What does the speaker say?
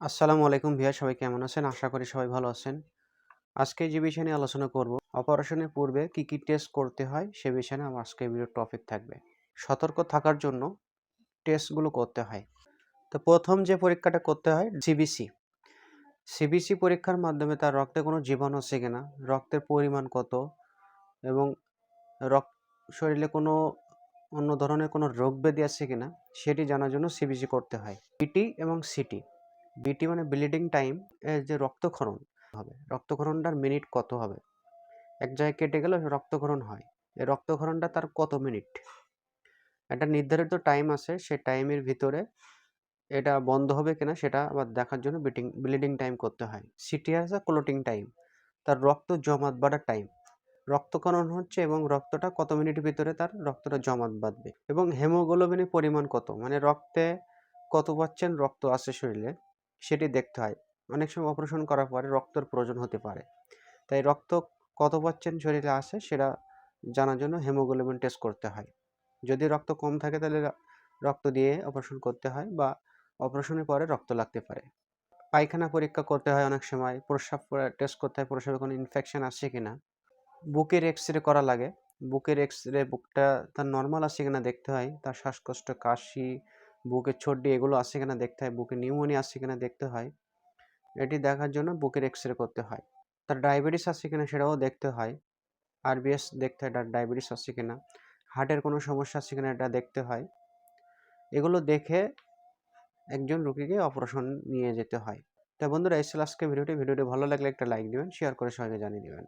আসসালামু আলাইকুম ভিয়া সবাই কেমন আছেন? আশা করি সবাই ভালো আছেন। আজকে যে বিষয় নিয়ে আলোচনা করব, অপারেশনের পূর্বে কি কি টেস্ট করতে হয় সে বিষয়ে আমার আজকে ভিডিও টপিক থাকবে। সতর্ক থাকার জন্য টেস্টগুলো করতে হয়। তো প্রথম যে পরীক্ষাটা করতে হয় সিবিসি সিবিসি পরীক্ষার মাধ্যমে তার রক্তে কোনো জীবাণু আছে কিনা, রক্তের পরিমাণ কত, এবং রক্ত শরীরে কোনো অন্য ধরনের কোনো রোগ ব্যাধি আছে কিনা, সেটি জানার জন্য সিবিসি করতে হয়। পিটি এবং সিটি বিটি মানে ব্লিডিং টাইম যে রক্তক্ষরণ হবে, রক্তক্ষরণটার মিনিট কত হবে? এক জায়গায় কেটে গেলে, রক্তক্ষরণ হয়। এই রক্তক্ষরণটা তার কত মিনিট একটা নির্ধারিত টাইম আছে সেই টাইমের ভিতরে এটা বন্ধ হবে কিনা সেটা আবার দেখার জন্য বিটিং ব্লিডিং টাইম করতে হয়। সিটি আছে ক্লোটিং টাইম তার রক্ত জমাট বাড়ার টাইম রক্তক্ষরণ হচ্ছে এবং রক্তটা কত মিনিটের ভিতরে তার রক্তটা জমাট বাঁধবে এবং হেমোগ্লোবিনের পরিমাণ কত? মানে রক্তে কত পাচ্ছেন রক্ত আছে শরীরে? সেটি দেখতে হয়। অনেক সময় অপারেশন করার পরে রক্তের প্রয়োজন হতে পারে। তাই রক্ত কত পাচ্ছেন শরীরে আসে সেটা জানার জন্য হেমোগ্লোবিন টেস্ট করতে হয়। যদি রক্ত কম থাকে তাহলে রক্ত দিয়ে অপারেশন করতে হয় বা অপারেশনের পরে রক্ত লাগতে পারে। পায়খানা পরীক্ষা করতে হয় অনেক সময়, প্রস্রাব টেস্ট করতে হয়, প্রস্রাবে কোনো ইনফেকশন আসছে কি না বুকের এক্স রে করা লাগে। বুকের এক্স রে বুকটা তার নর্মাল আছে কিনা দেখতে হয়। তার শ্বাসকষ্ট, কাশি বুকের ছড্ডি এগুলো আছে কিনা দেখতে হয় বুকে নিউমোনিয়া আছে কিনা দেখতে হয়। এটি দেখার জন্য বুকের এক্স রে করতে হয়। তার ডায়াবেটিস আছে কিনা সেটাও দেখতে হয়। আরবিএস দেখতে হয় তার ডায়াবেটিস আছে কিনা। হার্টের কোনো সমস্যা আছে কিনা এটা দেখতে হয়। এগুলো দেখে একজন রোগীকে অপারেশন নিয়ে যেতে হয়। তা বন্ধুরা এসে আজকে ভিডিওটি ভিডিওটি ভালো লাগলে একটা লাইক দিবেন শেয়ার করে সবাইকে জানিয়ে দেবেন।